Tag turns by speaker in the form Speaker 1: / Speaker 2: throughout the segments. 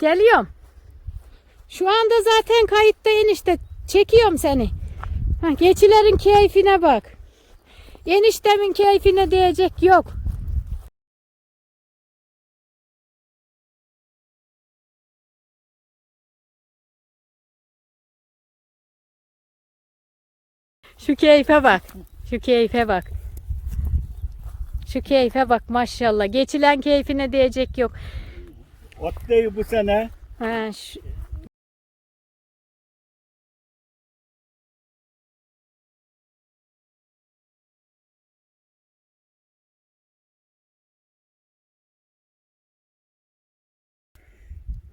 Speaker 1: Geliyorum. Şu anda zaten kayıtta enişte. Çekiyorum seni. Geçilerin keyfine bak. Eniştemin keyfine diyecek yok. Şu keyfe bak. Şu keyfe bak. Şu keyfe bak maşallah. Geçilen keyfine diyecek yok.
Speaker 2: Ot değil bu sene.
Speaker 1: Ha, şu-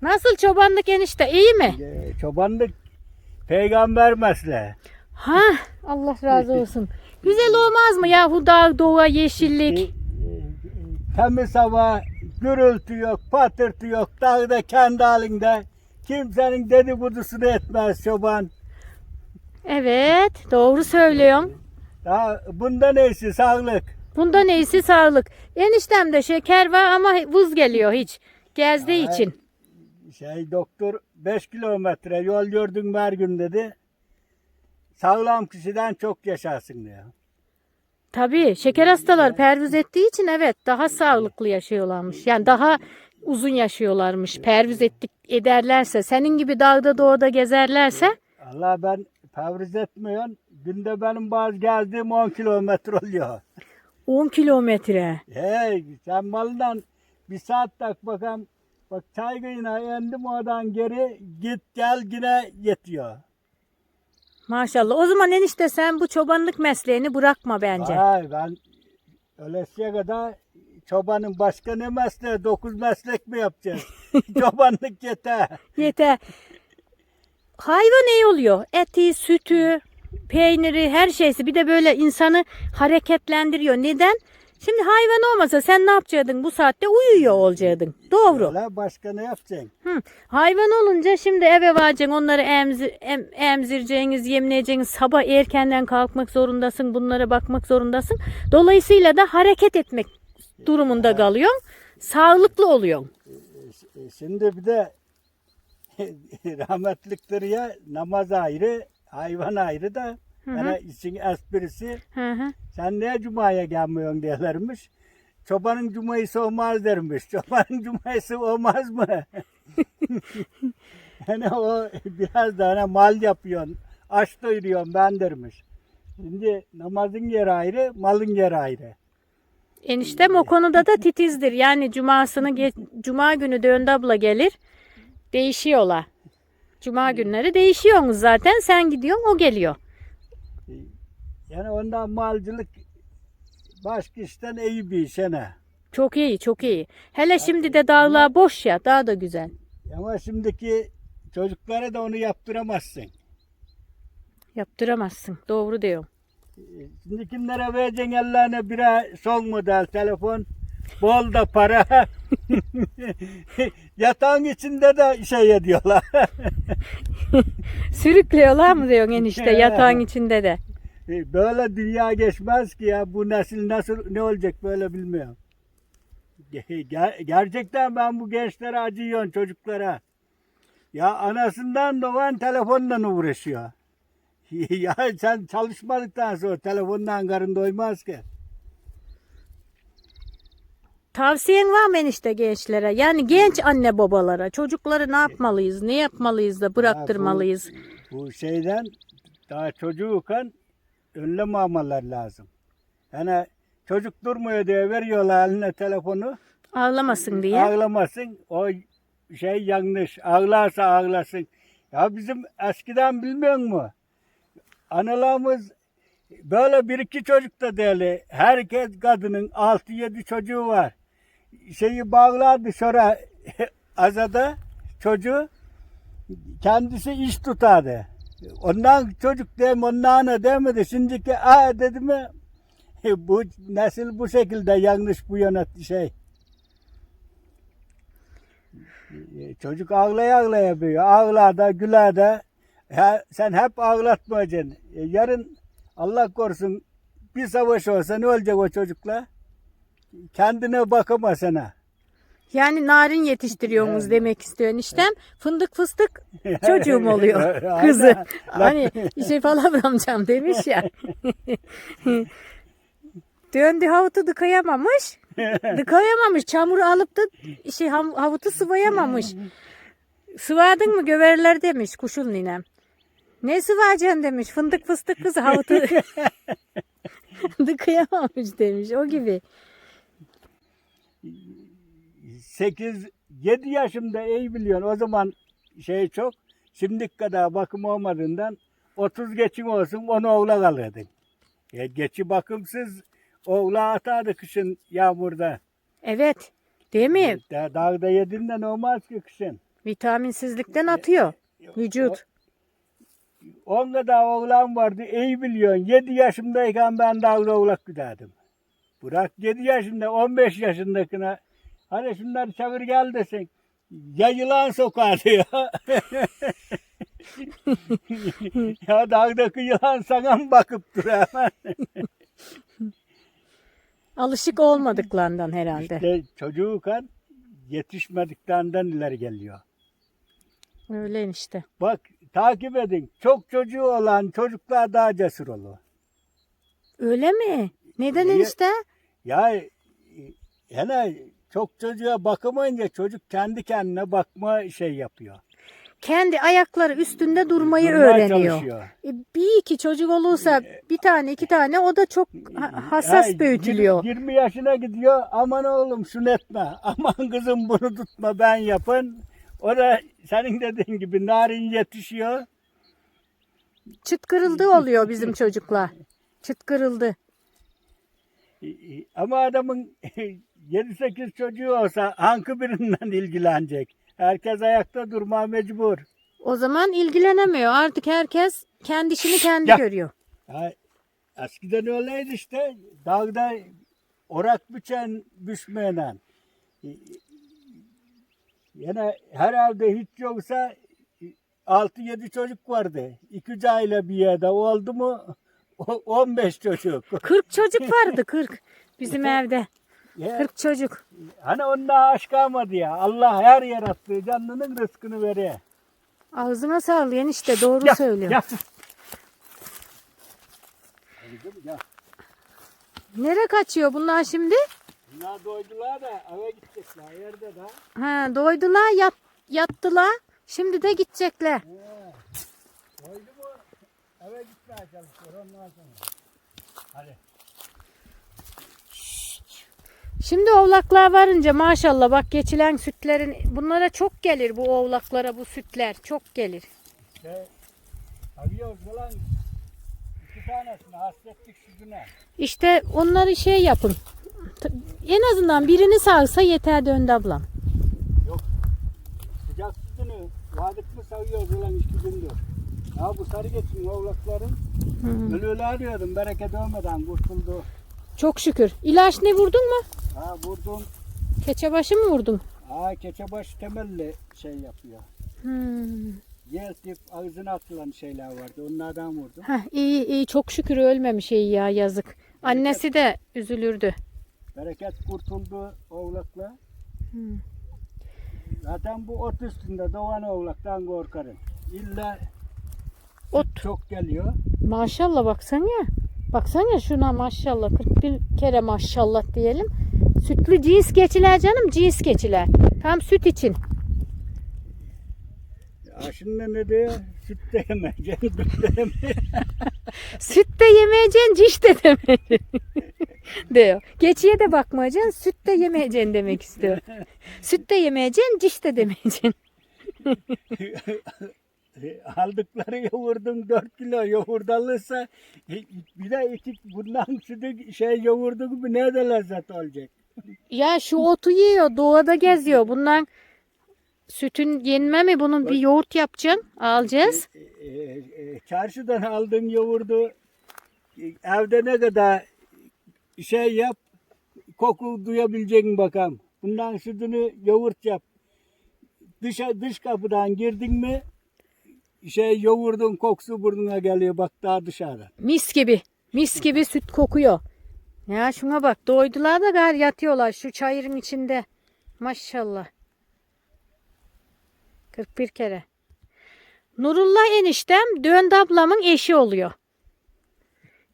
Speaker 1: Nasıl çobanlık enişte iyi mi?
Speaker 2: Çobanlık peygamber mesleği.
Speaker 1: Ha Allah razı olsun. Güzel olmaz mı yahu dağ doğa yeşillik?
Speaker 2: Temiz hava, gürültü yok, patırtı yok. Dağda kendi halinde. Kimsenin dedikodusunu etmez çoban.
Speaker 1: Evet doğru söylüyorsun.
Speaker 2: Daha bunda neyse sağlık.
Speaker 1: Bunda neyse sağlık. Eniştemde şeker var ama vız geliyor hiç. Gezdiği
Speaker 2: Ay.
Speaker 1: için.
Speaker 2: Şey doktor 5 kilometre yol gördün mü her gün dedi. Sağlam kişiden çok yaşarsın diyor.
Speaker 1: Tabii şeker hastaları perviz ettiği için evet daha sağlıklı yaşıyorlarmış. Yani daha uzun yaşıyorlarmış. Perviz ettik ederlerse, senin gibi dağda doğada gezerlerse
Speaker 2: Allah ben tavriz etmiyorum. Günde benim bazı geldiğim 10 kilometre oluyor.
Speaker 1: 10 kilometre.
Speaker 2: Hey sen malından bir saat tak bakalım. Bak Çaygıyına indim oradan geri git gel yine yetiyor.
Speaker 1: Maşallah. O zaman enişte sen bu çobanlık mesleğini bırakma bence.
Speaker 2: Ay ben ölesiye kadar çobanın başka ne mesleği? Dokuz meslek mi yapacağız? Çobanlık yeter.
Speaker 1: Yeter. Hayvan ne oluyor? Eti, sütü, peyniri, her şeysi. Bir de böyle insanı hareketlendiriyor. Neden? Şimdi hayvan olmasa sen ne yapacaktın bu saatte? Uyuyor olacaktın. Doğru.
Speaker 2: Öyle başka ne yapacaksın?
Speaker 1: Hı. Hayvan olunca şimdi eve varacaksın, onları emzir, em, emzireceğiniz, yemleyeceğiniz, sabah erkenden kalkmak zorundasın, bunlara bakmak zorundasın. Dolayısıyla da hareket etmek durumunda kalıyorsun. Sağlıklı oluyorsun.
Speaker 2: E, Şimdi bir de rahmetlikleri ya namaz ayrı, hayvan ayrı da yani işin esprisi
Speaker 1: Hı hı.
Speaker 2: sen niye cumaya gelmiyorsun diyorlarmış. Çobanın cumayısı olmaz dermiş. Çobanın cumayısı olmaz mı? yani o biraz da hani mal yapıyorsun. Aç doyuruyorsun ben dermiş. Şimdi namazın yeri ayrı, malın yeri ayrı.
Speaker 1: Eniştem o konuda da titizdir. Yani cumasını cuma günü döndü abla gelir. Değişiyorlar. Cuma günleri değişiyorsunuz zaten. Sen gidiyorsun o geliyor.
Speaker 2: Yani ondan malcılık başka işten iyi bir hani.
Speaker 1: Çok iyi çok iyi. Hele şimdi de dağlar boş ya daha da güzel.
Speaker 2: Ama şimdiki çocuklara da onu yaptıramazsın.
Speaker 1: Yaptıramazsın. Doğru diyor.
Speaker 2: Şimdikilere vereceksin ellerine birer son model telefon. Bol da para. Yatağın içinde de şey ediyorlar.
Speaker 1: Sürüklüyorlar mı diyorsun enişte yatağın içinde de.
Speaker 2: Böyle dünya geçmez ki ya. Bu nesil nasıl ne olacak böyle bilmiyorum. Ger- gerçekten ben bu gençlere acıyorum çocuklara. Ya anasından doğan telefonla uğraşıyor. ya sen çalışmadıktan sonra telefondan karın doymaz ki.
Speaker 1: Tavsiyen var mı enişte gençlere? Yani genç anne babalara çocukları ne yapmalıyız? Ne yapmalıyız da bıraktırmalıyız?
Speaker 2: Bu şeyden daha çocuğuken önlem almalar lazım. Yani çocuk durmuyor diye veriyorlar eline telefonu.
Speaker 1: Ağlamasın diye.
Speaker 2: Ağlamasın. O şey yanlış. Ağlarsa ağlasın. Ya bizim eskiden bilmiyor mu? Analarımız böyle bir iki çocuk da değil. Herkes kadının altı yedi çocuğu var. Şeyi bağlardı sonra azada çocuğu kendisi iş tutardı. Ondan çocuk dem ondan ana demedi. Şimdiki a dedi mi bu nesil bu şekilde yanlış bu yönet şey. E, Çocuk ağlaya ağlaya büyüyor. Ağlar da güler de. Ya, sen hep ağlatmayacaksın. E, yarın Allah korusun bir savaş olsa ne olacak o çocukla? Kendine bakamaz sana.
Speaker 1: Yani narin yetiştiriyorsunuz demek istiyor eniştem. Fındık fıstık çocuğum oluyor. Kızı. Hani şey falan amcam demiş ya. Döndü havutu dıkayamamış. Dıkayamamış. Çamuru alıp da şey havutu sıvayamamış. Sıvadın mı göverler demiş kuşul ninem. Ne sıvayacaksın demiş. Fındık fıstık kızı havutu dıkayamamış demiş. O gibi.
Speaker 2: 8 7 yaşımda iyi biliyorsun. O zaman şey çok. Şimdiki kadar bakım olmadığından 30 geçin olsun onu oğla kalırdın. E, geçi bakımsız oğla atardı kışın yağmurda.
Speaker 1: Evet. Değil mi?
Speaker 2: Da, dağda yediğinden olmaz ki kışın.
Speaker 1: Vitaminsizlikten atıyor vücut.
Speaker 2: Onda da oğlan vardı iyi biliyorsun. 7 yaşımdayken ben dağda oğlak güderdim. Bırak 7 yaşında 15 yaşındakine hani şunları çevir gel desin. Ya yılan sokar diyor. ya dağdaki yılan sana mı bakıp duruyor hemen?
Speaker 1: Alışık olmadıklarından herhalde.
Speaker 2: İşte çocuğuken yetişmediklerinden ileri geliyor.
Speaker 1: Öyle işte.
Speaker 2: Bak takip edin. Çok çocuğu olan çocuklar daha cesur olur.
Speaker 1: Öyle mi? Neden
Speaker 2: Niye?
Speaker 1: enişte?
Speaker 2: Ya e, hele çok çocuğa bakamayınca çocuk kendi kendine bakma şey yapıyor.
Speaker 1: Kendi ayakları üstünde durmayı
Speaker 2: Durmaya
Speaker 1: öğreniyor.
Speaker 2: çalışıyor.
Speaker 1: E, bir iki çocuk olursa bir tane iki tane o da çok ha- hassas
Speaker 2: Ya,
Speaker 1: büyütülüyor.
Speaker 2: 20 yaşına gidiyor. Aman oğlum şunu etme. Aman kızım bunu tutma ben yapın. O da senin dediğin gibi narin yetişiyor.
Speaker 1: Çıt kırıldı oluyor bizim çocuklar. Çıt kırıldı.
Speaker 2: E, e, Ama adamın 7-8 çocuğu olsa hangi birinden ilgilenecek? Herkes ayakta durma mecbur.
Speaker 1: O zaman ilgilenemiyor. Artık herkes kendi işini kendi
Speaker 2: Ya.
Speaker 1: görüyor.
Speaker 2: Ya, eskiden öyleydi işte. Dağda orak biçen düşmeyen. Yine herhalde hiç yoksa 6-7 çocuk vardı. İki aile bir yerde oldu mu o- 15 çocuk.
Speaker 1: 40 çocuk vardı 40 bizim evde.
Speaker 2: Ya,
Speaker 1: 40 çocuk.
Speaker 2: hani onlar aşk kalmadı ya. Allah her yarattığı canlının rızkını veriyor.
Speaker 1: Ağzına sağlayan işte doğru
Speaker 2: Ya,
Speaker 1: söylüyor.
Speaker 2: ya. Ya.
Speaker 1: Nereye kaçıyor bunlar şimdi?
Speaker 2: Bunlar doydular da eve gidecekler yerde de.
Speaker 1: Ha, doydular, yat, yattılar. Şimdi de gidecekler.
Speaker 2: Doydu mu eve gitmeye çalışıyor ondan sonra. Hadi.
Speaker 1: Şimdi oğlaklar varınca maşallah bak geçilen sütlerin bunlara çok gelir bu oğlaklara bu sütler çok gelir.
Speaker 2: Arıyoruz falan iki tanesini hasrettik sütüne.
Speaker 1: İşte onları şey yapın. En azından birini sağsa yeter döndü ablam.
Speaker 2: Yok sıcak sütünü vadık mı sayıyoruz ulan iki gündür. Ya bu sarı geçin oğlakların
Speaker 1: Hı.
Speaker 2: ölü ölü arıyordum bereket olmadan kurtuldu.
Speaker 1: Çok şükür. İlaç ne vurdun mu?
Speaker 2: Ha vurdum.
Speaker 1: Keçebaşı mı vurdun?
Speaker 2: Ha keçebaş temelli şey yapıyor.
Speaker 1: Hmm.
Speaker 2: Yer tip ağzına atılan şeyler vardı onlardan vurdum.
Speaker 1: Heh, iyi iyi çok şükür ölmemiş iyi ya yazık. Annesi de üzülürdü.
Speaker 2: Bereket kurtuldu oğlakla.
Speaker 1: Hmm.
Speaker 2: Zaten bu ot üstünde doğan oğlaktan korkarım. İlla
Speaker 1: Ot.
Speaker 2: çok geliyor.
Speaker 1: Maşallah baksana ya. Baksana şuna maşallah 41 kere maşallah diyelim. Sütlü cins geçiler canım cins geçiler. Tam süt için.
Speaker 2: Ya şimdi ne diyor? Süt de yemeyeceksin, dut da yemeyeceksin.
Speaker 1: Süt de yemeyeceksin, ciş de demeyeceksin. diyor. Geçiye de bakmayacaksın, süt de yemeyeceksin demek istiyor. Süt de yemeyeceksin, ciş de demeyeceksin.
Speaker 2: Aldıkları yoğurdun 4 kilo yoğurt alırsa bir de iki bundan sütü şey yoğurdu gibi ne de lezzet olacak.
Speaker 1: Ya şu otu yiyor, doğada geziyor. Bundan sütün yenme mi? Bunun bir yoğurt yapacaksın, alacağız.
Speaker 2: E, e, e, çarşıdan aldığın yoğurdu e, evde ne kadar şey yap koku duyabileceksin bakalım. Bundan sütünü yoğurt yap. Dışa, dış kapıdan girdin mi şey yoğurdun kokusu burnuna geliyor bak daha dışarı.
Speaker 1: Mis gibi. Mis gibi süt kokuyor. Ya şuna bak doydular da gar yatıyorlar şu çayırın içinde. Maşallah. 41 kere. Nurullah eniştem Döndü ablamın eşi oluyor.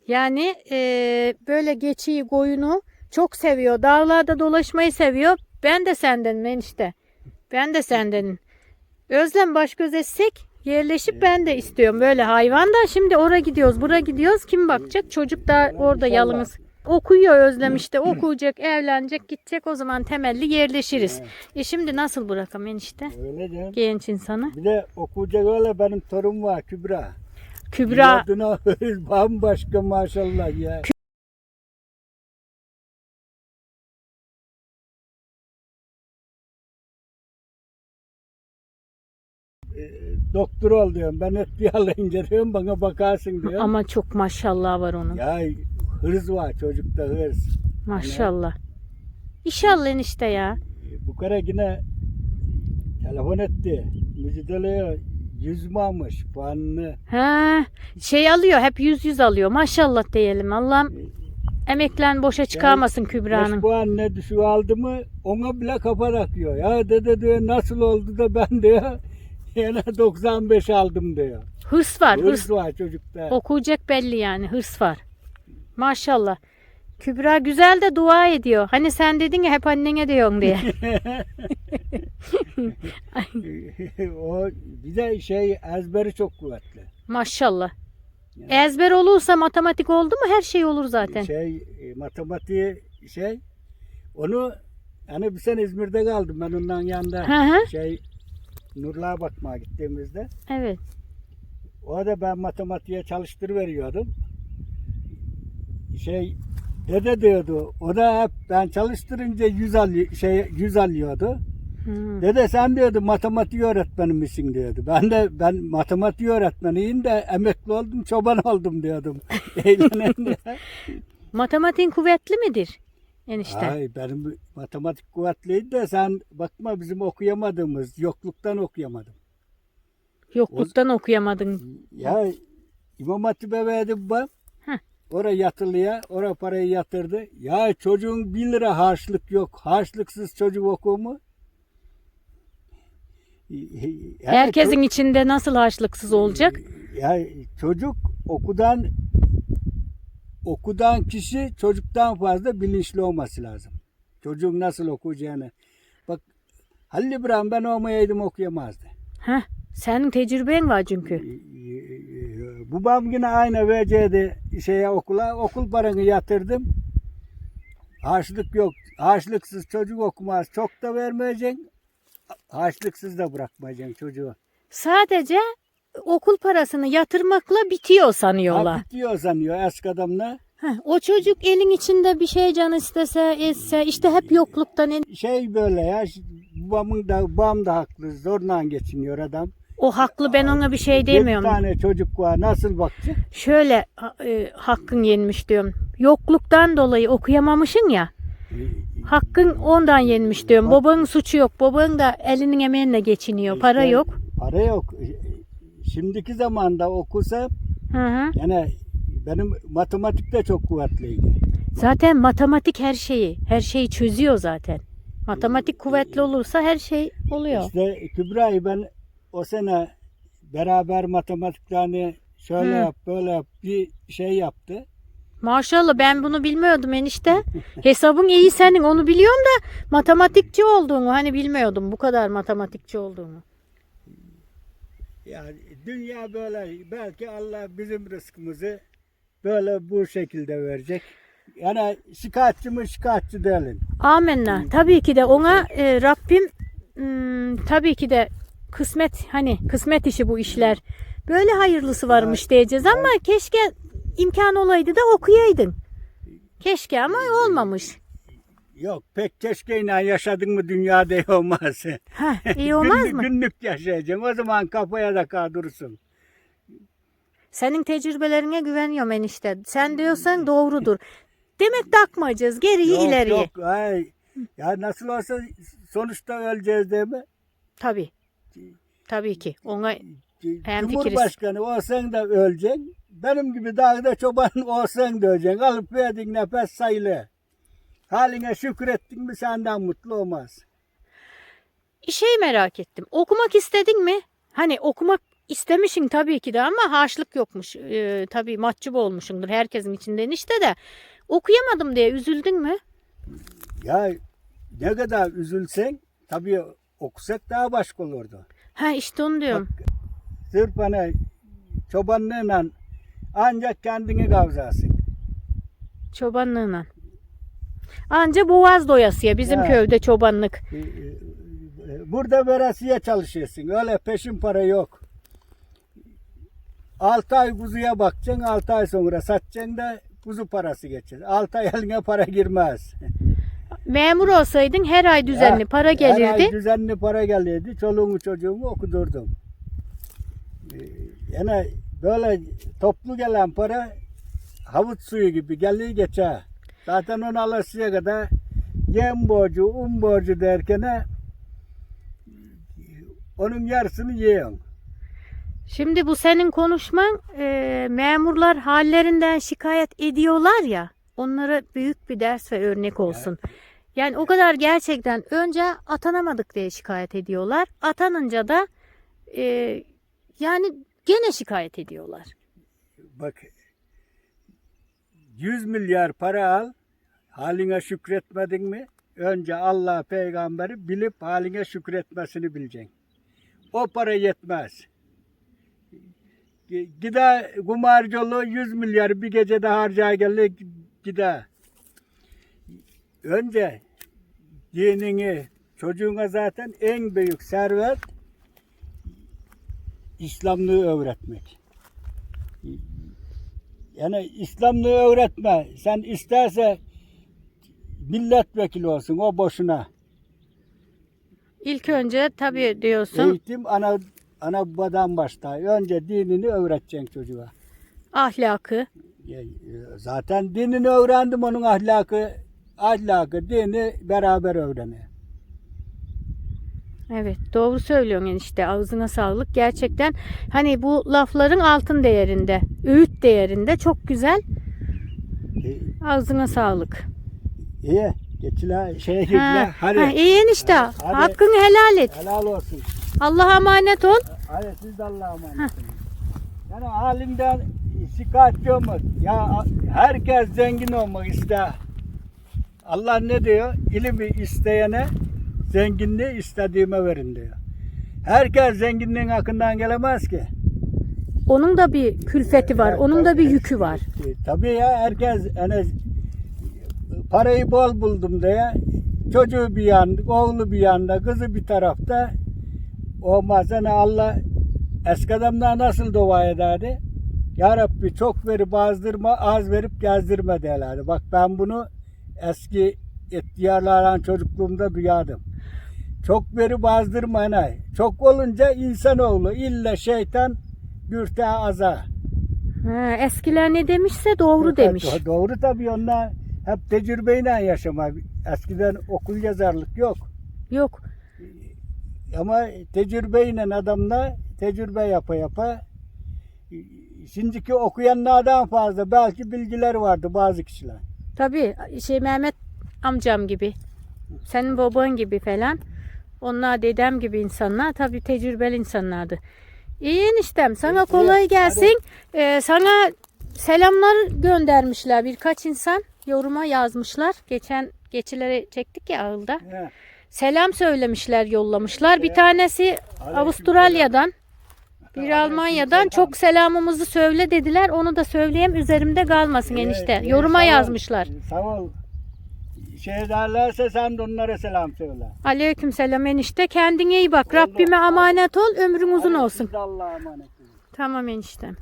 Speaker 1: Yani eee, böyle geçiyi koyunu çok seviyor. Dağlarda dolaşmayı seviyor. Ben de sendenim enişte. Ben de sendenim. Özlem baş göz etsek yerleşip ben de istiyorum böyle hayvan da şimdi oraya gidiyoruz buraya gidiyoruz kim bakacak çocuk da orada
Speaker 2: İnşallah.
Speaker 1: yalnız okuyor Özlem işte okuyacak evlenecek gidecek o zaman temelli yerleşiriz. E şimdi nasıl bırakam enişte
Speaker 2: Öyle canım.
Speaker 1: genç insanı?
Speaker 2: Bir de okuyacak öyle benim torun var Kübra.
Speaker 1: Kübra
Speaker 2: Adına bambaşka maşallah ya. Doktor ol diyorum. Ben et bir alayınca diyorum bana bakarsın diyor.
Speaker 1: ama çok maşallah var onun.
Speaker 2: Ya hırs var çocukta hırs.
Speaker 1: Maşallah. İnşallah enişte ya.
Speaker 2: Ee, Bu kere yine telefon etti. Müjdeliyor. Yüz mü almış puanını.
Speaker 1: Ha, şey alıyor hep yüz yüz alıyor. Maşallah diyelim. Allah'ım emeklen boşa çıkarmasın
Speaker 2: Beş
Speaker 1: Kübra'nın.
Speaker 2: puan ne düşü aldı mı ona bile kafa takıyor. Ya dede diyor nasıl oldu da ben diyor yine 95 aldım diyor.
Speaker 1: Hırs var, hırs.
Speaker 2: Hırs var çocukta.
Speaker 1: Okuyacak belli yani, hırs var. Maşallah. Kübra güzel de dua ediyor. Hani sen dedin ya hep annene diyorsun diye.
Speaker 2: o bir de şey ezberi çok kuvvetli.
Speaker 1: Maşallah. Ezber olursa matematik oldu mu her şey olur zaten.
Speaker 2: Şey e, matematiği şey onu hani bir sene İzmir'de kaldım ben ondan yanında
Speaker 1: Hı hı.
Speaker 2: şey Nurluğa bakmaya gittiğimizde
Speaker 1: Evet.
Speaker 2: Orada ben matematiğe çalıştırıveriyordum. Şey dede diyordu. O da hep ben çalıştırınca 100 alıyor, şey 100 alıyordu.
Speaker 1: Hı.
Speaker 2: Dede sen diyordu matematik öğretmeni misin diyordu. Ben de ben matematik öğretmeniyim de emekli oldum çoban oldum diyordum.
Speaker 1: Matematiğin kuvvetli midir? Enişte.
Speaker 2: Ay benim matematik kuvvetliydi de sen bakma bizim okuyamadığımız yokluktan okuyamadım.
Speaker 1: Yokluktan okuyamadın.
Speaker 2: Ya İmam Hatip'e verdi babam.
Speaker 1: Heh.
Speaker 2: Oraya yatırlıya, oraya parayı yatırdı. Ya çocuğun bin lira harçlık yok. Harçlıksız çocuk okur mu? Yani
Speaker 1: Herkesin içinde nasıl harçlıksız olacak?
Speaker 2: Ya çocuk okudan okudan kişi çocuktan fazla bilinçli olması lazım. Çocuğun nasıl okuyacağını. Bak Halil İbrahim ben olmayaydım okuyamazdı.
Speaker 1: Heh, senin tecrüben var çünkü.
Speaker 2: Babam yine aynı vereceğiydi şeye okula. Okul paranı yatırdım. Harçlık yok. Harçlıksız çocuk okumaz. Çok da vermeyeceksin. Harçlıksız da bırakmayacaksın çocuğu.
Speaker 1: Sadece okul parasını yatırmakla bitiyor sanıyorlar.
Speaker 2: Ha, bitiyor sanıyor eski adamla.
Speaker 1: Heh, o çocuk elin içinde bir şey can istese etse işte hep yokluktan en-
Speaker 2: Şey böyle ya. Babamın da, babam da haklı. Zorla geçiniyor adam.
Speaker 1: o haklı ben ona bir şey demiyorum.
Speaker 2: tane çocuk var. Nasıl bakacak?
Speaker 1: Şöyle e, hakkın yenmiş diyorum. Yokluktan dolayı okuyamamışsın ya. Hakkın ondan yenmiş diyorum. Babanın suçu yok. Babanın da elinin emeğinle geçiniyor. Para
Speaker 2: İşte
Speaker 1: yok.
Speaker 2: Para yok. Şimdiki zamanda okusa
Speaker 1: Hı hı.
Speaker 2: yani benim matematikte çok kuvvetliydi.
Speaker 1: Zaten matematik her şeyi, her şeyi çözüyor zaten. Matematik kuvvetli olursa her şey oluyor.
Speaker 2: İşte Kübra'yı ben o sene beraber matematiklerini şöyle
Speaker 1: Hı.
Speaker 2: yap böyle yap bir şey yaptı.
Speaker 1: Maşallah ben bunu bilmiyordum enişte. Hesabın iyi senin onu biliyorum da matematikçi olduğunu hani bilmiyordum bu kadar matematikçi olduğunu.
Speaker 2: Yani dünya böyle belki Allah bizim rızkımızı böyle bu şekilde verecek. Yani şikayetçi mi şikayetçi değilim.
Speaker 1: Amenna. Tabii ki de ona e, Rabbim tabii ki de kısmet hani kısmet işi bu işler. Böyle hayırlısı varmış diyeceğiz ama keşke imkan olaydı da okuyaydın. Keşke ama olmamış.
Speaker 2: Yok pek keşkeyle yaşadın mı dünyada iyi olmaz.
Speaker 1: Heh, iyi olmaz
Speaker 2: günlük,
Speaker 1: mı?
Speaker 2: Günlük yaşayacaksın. O zaman kafaya da kaldırırsın.
Speaker 1: Senin tecrübelerine güveniyorum enişte. Sen diyorsan doğrudur. Demek takmayacağız geriyi
Speaker 2: Yok,
Speaker 1: ileriye.
Speaker 2: Yok, ay. Ya nasıl olsa sonuçta öleceğiz değil mi?
Speaker 1: Tabii. Tabii ki. Ona Hemfikiriz.
Speaker 2: Cumhurbaşkanı olsan da öleceksin. Benim gibi dağda çoban olsan da öleceksin. Alıp verdiğin nefes sayılı. Haline şükrettin mi senden mutlu olmaz.
Speaker 1: şey merak ettim. Okumak istedin mi? Hani okumak istemişsin tabii ki de ama harçlık yokmuş. Ee, tabii mahcup olmuşsundur herkesin içinden işte de. Okuyamadım diye üzüldün mü?
Speaker 2: Ya ne kadar üzülsen tabii okusak daha başka olurdu.
Speaker 1: Ha işte onu diyorum.
Speaker 2: Sırf hani çobanlığıyla ancak kendini kavzasın.
Speaker 1: Çobanlığına. Anca boğaz doyasıya bizim
Speaker 2: Ha.
Speaker 1: köyde çobanlık.
Speaker 2: Ee, e, Burada veresiye çalışıyorsun. Öyle peşin para yok. 6 ay kuzuya bakacaksın. 6 ay sonra satacaksın da kuzu parası geçer. 6 ay eline para girmez.
Speaker 1: Memur olsaydın her ay düzenli
Speaker 2: Ya,
Speaker 1: para
Speaker 2: Her ay
Speaker 1: gelirdi.
Speaker 2: düzenli para gelirdi. Çoluğumu çocuğumu okudurdum. Ee, Yani böyle toplu gelen para havuç suyu gibi gelir geçer. Zaten onu alasıya kadar yem borcu, un borcu derken onun yarısını yiyorsun.
Speaker 1: Şimdi bu senin konuşman e, memurlar hallerinden şikayet ediyorlar ya onlara büyük bir ders ve örnek olsun. Yani o kadar gerçekten önce atanamadık diye şikayet ediyorlar. Atanınca da e, yani gene şikayet ediyorlar.
Speaker 2: Bak 100 milyar para al haline şükretmedin mi? Önce Allah peygamberi bilip haline şükretmesini bileceksin. O para yetmez. Gider kumarcılığı 100 milyar bir gecede harcaya gelir gider. Önce dinini çocuğuna zaten en büyük servet İslamlığı öğretmek. Yani İslamlığı öğretme. Sen isterse milletvekili olsun o boşuna.
Speaker 1: İlk önce tabii diyorsun
Speaker 2: Eğitim ana ana babadan başlar. Önce dinini öğreteceksin çocuğa.
Speaker 1: ahlakı.
Speaker 2: Ya, e, Zaten dinini öğrendim onun ahlakı, ahlakı, dini beraber öğreniyor.
Speaker 1: Evet doğru söylüyorsun işte ağzına sağlık. Gerçekten hani bu lafların altın değerinde, öğüt değerinde çok güzel. Ağzına sağlık.
Speaker 2: İyi, geçiler şeye
Speaker 1: Ha,
Speaker 2: girdiler. Hadi.
Speaker 1: ha, iyi enişte.
Speaker 2: Hadi.
Speaker 1: Hakkını helal et.
Speaker 2: Helal olsun.
Speaker 1: Allah'a emanet ol.
Speaker 2: Hadi siz de Allah'a emanet olun. Yani halinden şikayetçi olmak. Ya herkes zengin olmak ister. Allah ne diyor? İlimi isteyene zenginliği istediğime verin diyor. Herkes zenginliğin hakkından gelemez ki.
Speaker 1: Onun da bir külfeti var. Onun da bir yükü var.
Speaker 2: E, tabii ya herkes hani parayı bol buldum diye çocuğu bir yanda, oğlu bir yanda, kızı bir tarafta olmaz. Yani Allah eski adamlar nasıl dua ederdi? Ya Rabbi çok verip azdırma, az verip gezdirme derlerdi. Bak ben bunu eski ihtiyarlardan çocukluğumda duyardım. Çok verip azdırma hani. Çok olunca insanoğlu illa şeytan gürte aza.
Speaker 1: Ha, eskiler ne demişse doğru
Speaker 2: Evet,
Speaker 1: demiş.
Speaker 2: do- Doğru tabii onlar hep tecrübeyle yaşama. Eskiden okul yazarlık yok.
Speaker 1: Yok.
Speaker 2: Ama tecrübeyle adamlar tecrübe yapa yapa şimdiki okuyanlardan fazla belki bilgiler vardı bazı kişiler.
Speaker 1: Tabii şey Mehmet amcam gibi. Senin baban gibi falan. Onlar dedem gibi insanlar. Tabii tecrübeli insanlardı. İyi eniştem. Sana
Speaker 2: Evet,
Speaker 1: kolay gelsin. Ee, sana selamlar göndermişler birkaç insan. Yoruma yazmışlar. Geçen geçilere çektik ya ağılda.
Speaker 2: He.
Speaker 1: Selam söylemişler, yollamışlar. Bir tanesi
Speaker 2: Aleyküm
Speaker 1: Avustralya'dan, bir Almanya'dan çok selamımızı söyle dediler. Onu da söyleyeyim üzerimde kalmasın enişte. Yoruma yazmışlar.
Speaker 2: Sağ ol. Şey derlerse sen de onlara selam söyle.
Speaker 1: Aleyküm selam enişte. Kendine iyi bak.
Speaker 2: Oldu.
Speaker 1: Rabbime emanet ol. Ömrün uzun
Speaker 2: Hadi
Speaker 1: olsun.
Speaker 2: siz de Allah'a emanet olun.
Speaker 1: Tamam eniştem.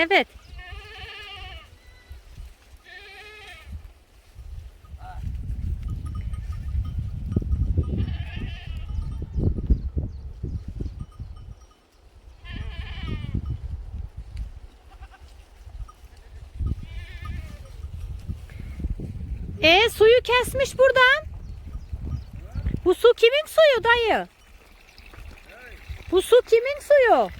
Speaker 1: Evet. E suyu kesmiş buradan. Bu su kimin suyu dayı? Bu su kimin suyu?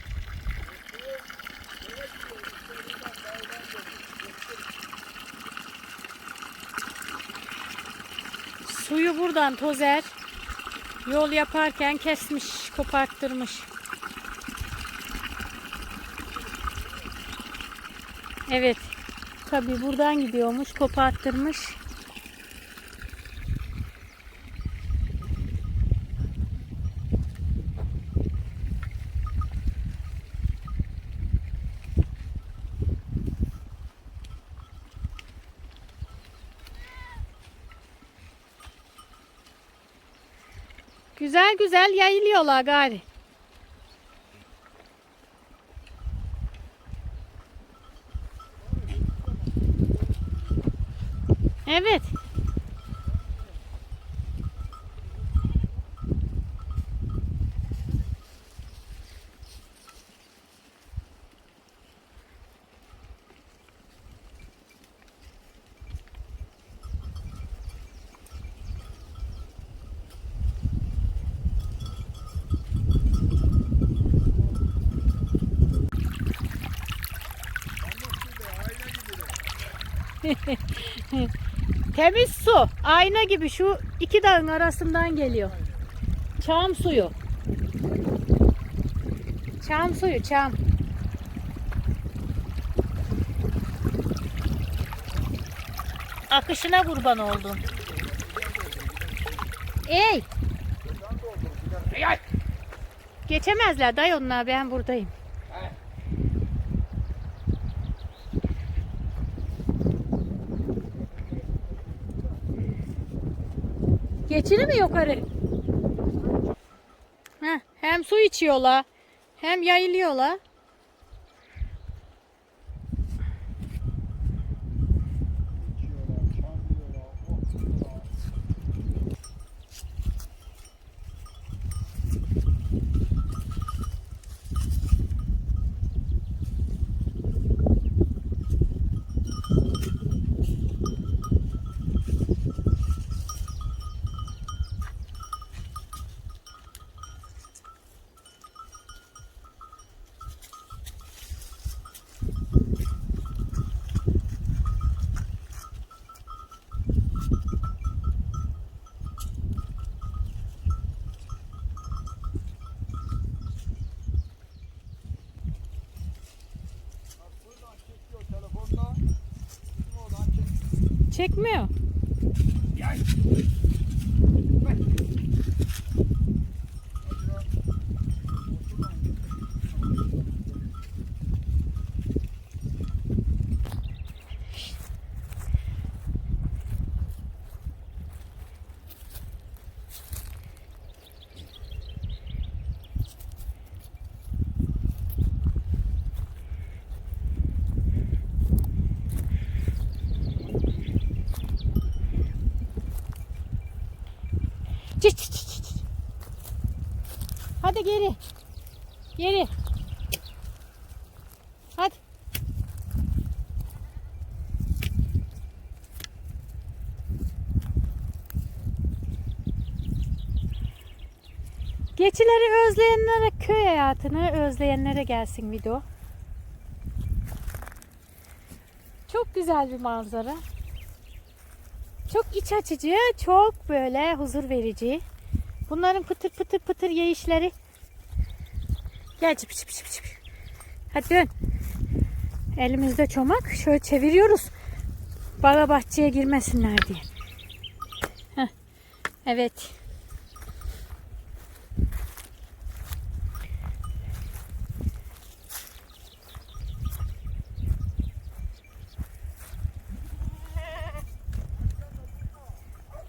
Speaker 1: Suyu buradan tozer. Yol yaparken kesmiş, koparttırmış. Evet. Tabii buradan gidiyormuş, koparttırmış. Güzel yayılıyorlar gari. Evet. Temiz su. Ayna gibi şu iki dağın arasından geliyor. Çam suyu. Çam suyu, çam. Akışına kurban oldum. Ey! Geçemezler dayı onlar ben buradayım. Geçili mi yukarı? Heh, hem su içiyorlar hem yayılıyorlar. Çekmiyor. Çıt çıt çıt çıt. Hadi geri. Geri. Hadi. Geçileri özleyenlere, köy hayatını özleyenlere gelsin video. Çok güzel bir manzara. Çok iç açıcı, çok böyle huzur verici. Bunların pıtır pıtır pıtır yeyişleri. Gel çıp çıp çıp çıp. Hadi dön. Elimizde çomak. Şöyle çeviriyoruz. Bağ bahçeye girmesinler diye. Heh. Evet.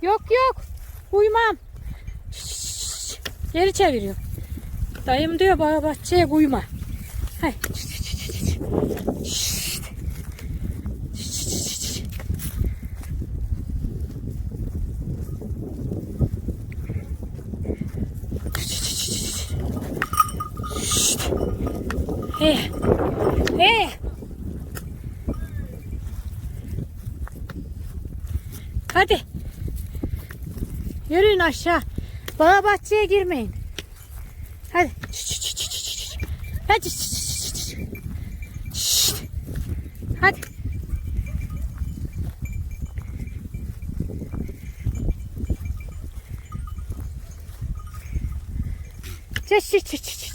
Speaker 1: Yok yok. Uymam. Şşş, Geri çeviriyor. Dayım diyor bana bahçeye uyma. Hay. Hey. Hey. Hadi. Yürüyün aşağı. Bağ bahçeye girmeyin. Ще, ще, ще.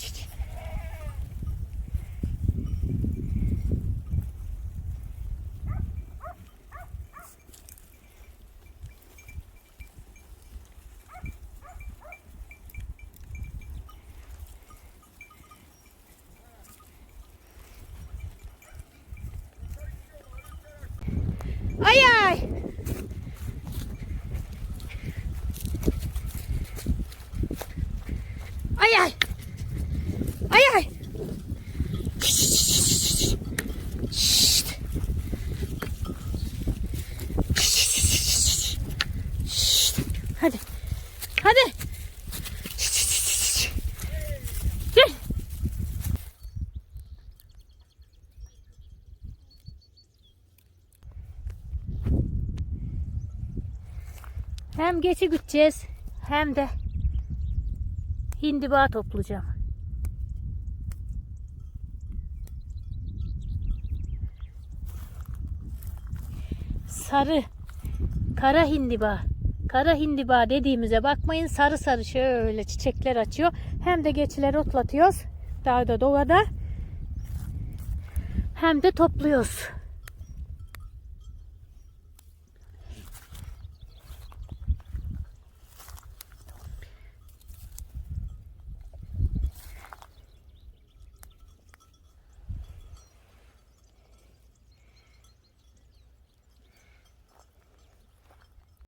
Speaker 1: Hem geçi gideceğiz hem de hindiba toplayacağım. Sarı, kara hindiba. Kara hindiba dediğimize bakmayın sarı sarı şöyle çiçekler açıyor. Hem de geçileri otlatıyoruz dağda doğada. Hem de topluyoruz.